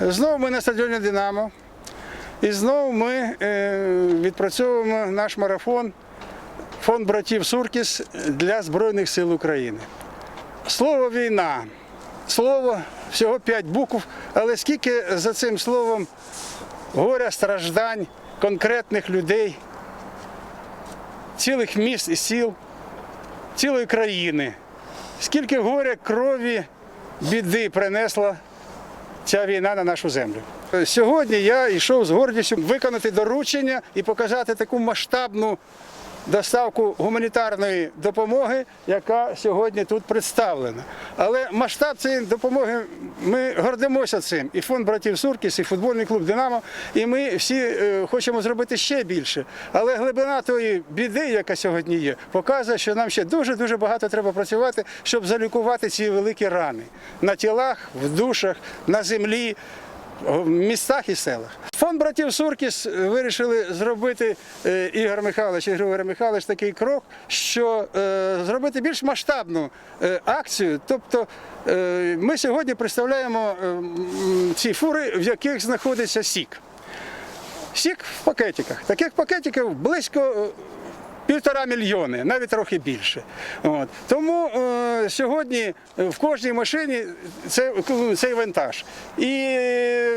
Знову ми на стадіоні Динамо. І знову ми е, відпрацьовуємо наш марафон фонд братів Суркіс для Збройних сил України. Слово війна. Слово всього п'ять букв, але скільки за цим словом горя, страждань, конкретних людей, цілих міст і сіл, цілої країни. Скільки горя, крові, біди принесла ця війна на нашу землю. Сьогодні я йшов з гордістю виконати доручення і показати таку масштабну доставку гуманітарної допомоги, яка сьогодні тут представлена. Але масштаб цієї допомоги ми гордимося цим. І фонд братів Суркіс, і футбольний клуб Динамо. І ми всі е, хочемо зробити ще більше. Але глибина тої біди, яка сьогодні є, показує, що нам ще дуже дуже багато треба працювати, щоб залікувати ці великі рани на тілах, в душах, на землі в містах і селах. Фонд братів Суркіс вирішили зробити е, Ігор Михайлович і Григорій Михайлович такий крок, що е, зробити більш масштабну е, акцію. Тобто ми сьогодні представляємо ці фури, в яких знаходиться сік. Сік в пакетиках. Таких пакетиків близько півтора мільйони, навіть трохи більше. От. Тому е, сьогодні в кожній машині це, цей вантаж. І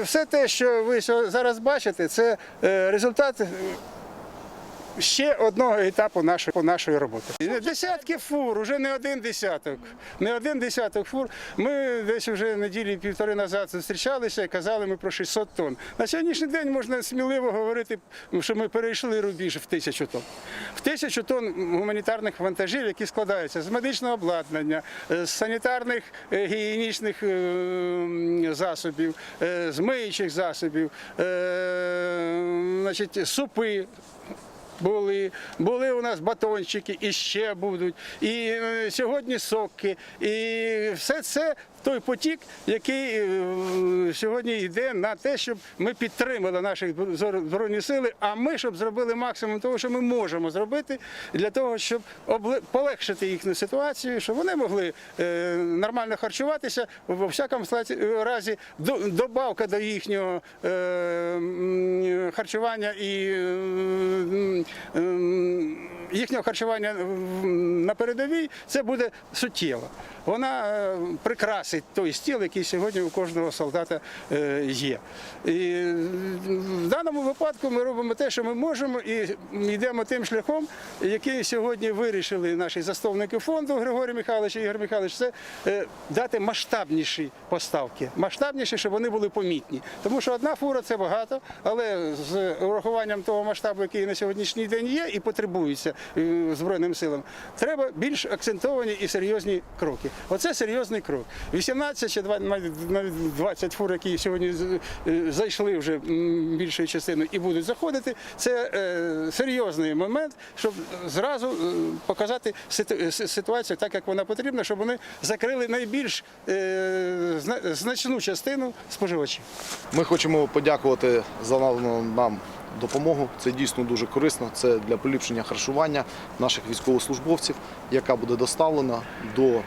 все те, що ви зараз бачите, це е, результат. Е, Ще одного етапу нашої, нашої роботи. Десятки фур, вже не один десяток. Не один десяток фур. Ми десь вже неділі півтори назад зустрічалися і казали ми про 600 тонн. На сьогоднішній день можна сміливо говорити, що ми перейшли рубіж в тисячу тонн. В тисячу тонн гуманітарних вантажів, які складаються з медичного обладнання, з санітарних е, гігієнічних е, засобів, е, з миючих засобів, е, значить, супи були, були у нас батончики і ще будуть. І е, сьогодні соки. І все це той потік, який е, сьогодні йде на те, щоб ми підтримали наші збройні сили, а ми щоб зробили максимум того, що ми можемо зробити для того, щоб полегшити їхню ситуацію, щоб вони могли е, нормально харчуватися. Во всякому слаці- разі до- добавка до їхнього е, харчування і е, їхнього харчування на передовій це буде суттєво. Вона е, прикрасить той стіл, який сьогодні у кожного солдата е, є. І е, в даному випадку ми робимо те, що ми можемо, і йдемо тим шляхом, який сьогодні вирішили наші засновники фонду Григорій Михайлович і Ігор Михайлович, це дати масштабніші поставки, масштабніші, щоб вони були помітні. Тому що одна фура це багато, але з урахуванням того масштабу, який на сьогоднішній день є і потребується Збройним силам, треба більш акцентовані і серйозні кроки. Оце серйозний крок. 18 чи 20 навіть навіть 20 фур, які сьогодні е, зайшли вже більшою частиною і будуть заходити, це е, серйозний момент, щоб зразу е, показати ситуацію так, як вона потрібна, щоб вони закрили найбільш е, значну частину споживачів. Ми хочемо подякувати за нам допомогу. Це дійсно дуже корисно. Це для поліпшення харчування наших військовослужбовців, яка буде доставлена до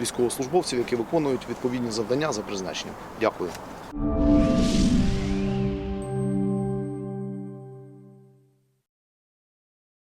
військовослужбовців, які виконують відповідні завдання за призначенням. Дякую.